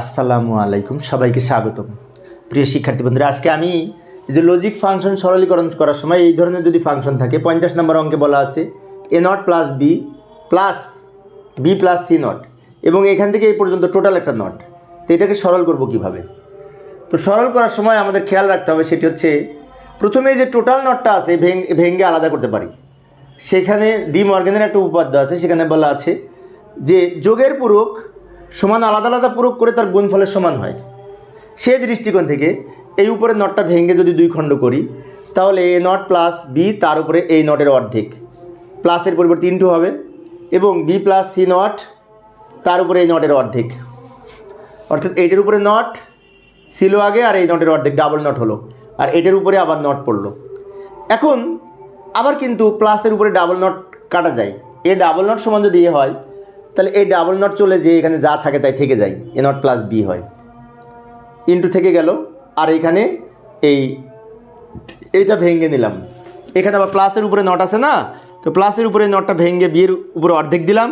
আসসালামু আলাইকুম, সবাইকে স্বাগতম। প্রিয় শিক্ষার্থী বন্ধুরা, আজকে আমি যে লজিক ফাংশন সরলীকরণ করার সময় এই ধরনের যদি ফাংশন থাকে, পঞ্চাশ নম্বর অঙ্কে বলা আছে a nought plus b plus b plus c nought এবং এখান থেকে এই পর্যন্ত টোটাল একটা নট তো এটাকে সরল করব কীভাবে? তো সরল করার সময় আমাদের খেয়াল রাখতে হবে, সেটি হচ্ছে প্রথমে যে টোটাল নটটা আছে, ভেঙে ভেঙে আলাদা করতে পারি। সেখানে ডি মর্গেনের একটা উপাদ্য আছে, সেখানে বলা আছে যে যোগের পূরক সমান আলাদা আলাদা পূরক করে তার গুণফলের সমান হয়। সেই দৃষ্টিকোণ থেকে এই উপরের নটটা ভেঙে যদি দুই খণ্ড করি, তাহলে এ নট প্লাস বি তার উপরে এই নটের অর্ধেক। প্লাসের পরিবর্তে ইন্টু হবে এবং বি প্লাস সি নট তার উপরে এই নটের অর্ধেক। অর্থাৎ এইটার উপরে নট ছিল আগে আর এই নটের অর্ধেক ডাবল নট হলো আর এটার উপরে আবার নট পড়ল। এখন আবার কিন্তু প্লাসের উপরে ডাবল নট কাটা যায়। এ ডাবল নট সমান যদি এ হয় তাহলে এই ডাবল নট চলে যে এখানে যা থাকে তাই থেকে যায়। এ নট প্লাস বি হয়। ইন্টু থেকে গেল। আর এখানে এই এইটা ভেঙে নিলাম। এখানে আবার প্লাসের উপরে নট আছে না? তো প্লাসের উপরে নটটা ভেঙে বিয়ের উপরে অর্ধেক দিলাম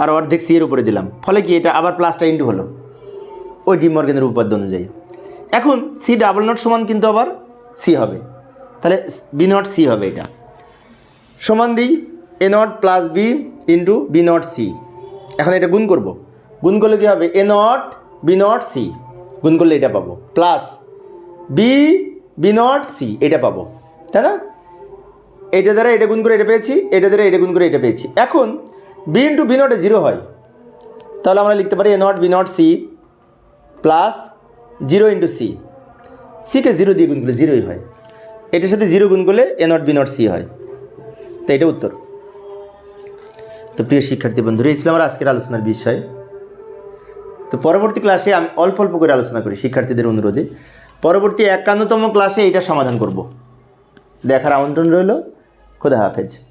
আর অর্ধেক সি এর উপরে দিলাম। ফলে কি এটা আবার প্লাসটা ইন্টু হলো? ওই ডি মর্গেনের উপাদ্য অনুযায়ী। এখন সি ডাবল নট সমান কিন্তু আবার সি হবে। তাহলে বি নট সি হবে এটা। সমান দিই a nought plus b into b nought c এখন এটা গুণ করব। গুণ করলে কী হবে? A nought b nought c গুণ করলে এটা পাবো। Plus b b nought c এটা পাবো। তাই না? এটা দ্বারা এটা গুণ করে এটা পেয়েছি, এটা দ্বারা এটা গুণ করে এটা পেয়েছি। এখন বি ইন্টু বি নটে জিরো হয়। তাহলে আমরা লিখতে পারি a nought b nought c plus zero into c সিকে zero দিয়ে গুণ করলে জিরোই হয়। এটার সাথে জিরো গুণ করলে a nought b nought c হয়। তো এটা উত্তর। তো প্রিয় শিক্ষার্থী বন্ধুরা, এই ছিল আমার আজকের আলোচনার বিষয়। তো পরবর্তী ক্লাসে আমি অল্প অল্প করে আলোচনা করি শিক্ষার্থীদের অনুরোধে। পরবর্তী একান্নতম ক্লাসে এটা সমাধান করব। দেখার আমন্ত্রণ রইল। খোদা হাফেজ।